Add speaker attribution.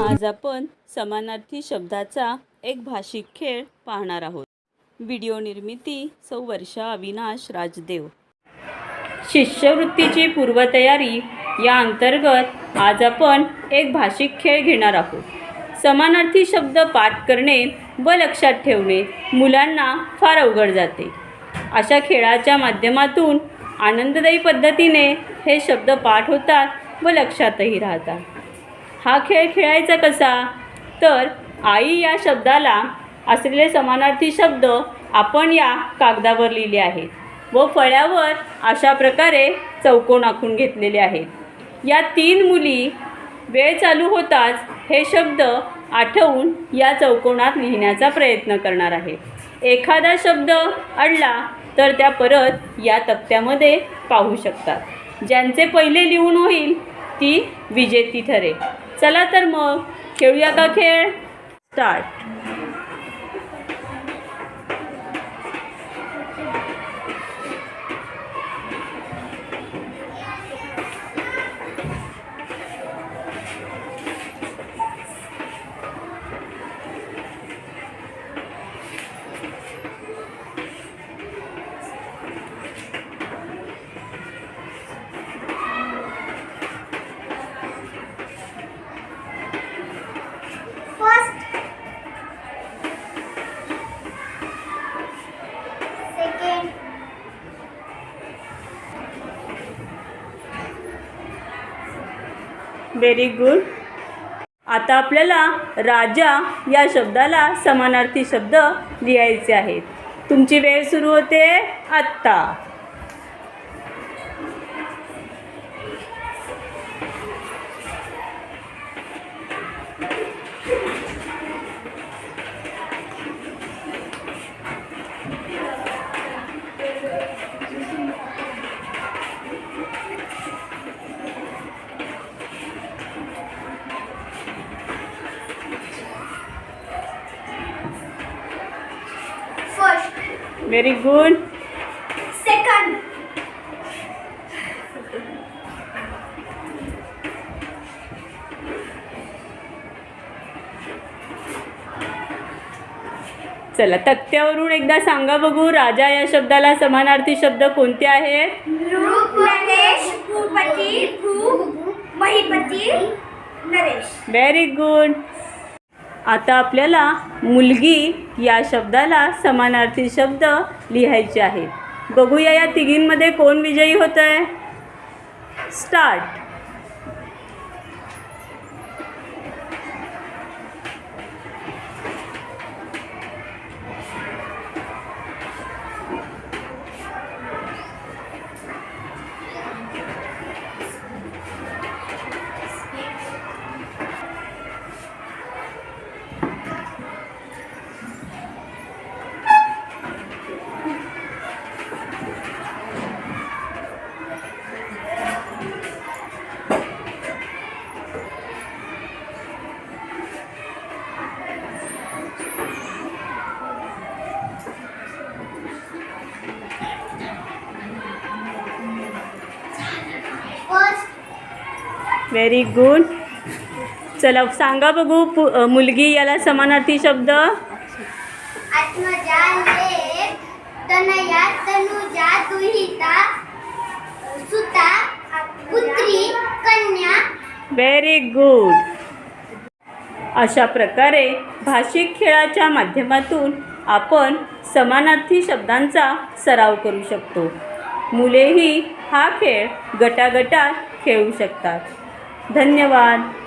Speaker 1: आज आपण समानार्थी शब्दाचा एक भाषिक खेळ पाहणार आहोत. व्हिडिओ निर्मिती सौ वर्षा अविनाश राजदेव. शिष्यवृत्तीची पूर्वतयारी या अंतर्गत आज आपण एक भाषिक खेळ घेणार आहोत. समानार्थी शब्द पाठ करणे व लक्षात ठेवणे मुलांना फार अवघड जाते. अशा खेळाच्या माध्यमातून आनंददायी पद्धतीने हे शब्द पाठ होतात व लक्षातही राहतात हा खेळ खेळायचा कसा? तर आई या शब्दाला असलेले समानार्थी शब्द आपण या कागदावर लिहिले आहेत व फळ्यावर अशा प्रकारे चौकोन आखून घेतलेले आहेत. या तीन मुली वेळ चालू होताच हे शब्द आठवून या चौकोनात लिहिण्याचा प्रयत्न करणार आहे. एखादा शब्द अडला तर त्या परत या तक्त्यामध्ये पाहू शकतात. ज्यांचे पहिले लिहून होईल ती विजेती ठरेल. चला तर मग खेळूया का खेळ? स्टार्ट व्हेरी गुड आता आपल्याला राजा या शब्दाला समानार्थी शब्द लिहायचे आहेत. तुमची वेळ सुरू होते आत्ता. Very good
Speaker 2: Second.
Speaker 1: चला तक्त्यावरून एकदा सांगा बघू राजा या शब्दाला समानार्थी शब्द कोणते आहेत?
Speaker 2: नरेश.
Speaker 1: व्हेरी गुड आता आपल्याला मुलगी या शब्दाला समानार्थी शब्द लिहायचे आहेत. बघूया या तिघींमध्ये कोण विजयी होत आहे स्टार्ट व्हेरी गुड चला सांगा बघू पु मुलगी याला समानार्थी शब्द? व्हेरी गुड अशा प्रकारे भाषिक खेळाच्या माध्यमातून आपण समानार्थी शब्दांचा सराव करू शकतो. मुलेही हा खेळ गटागटात खेळू शकतात. धन्यवाद.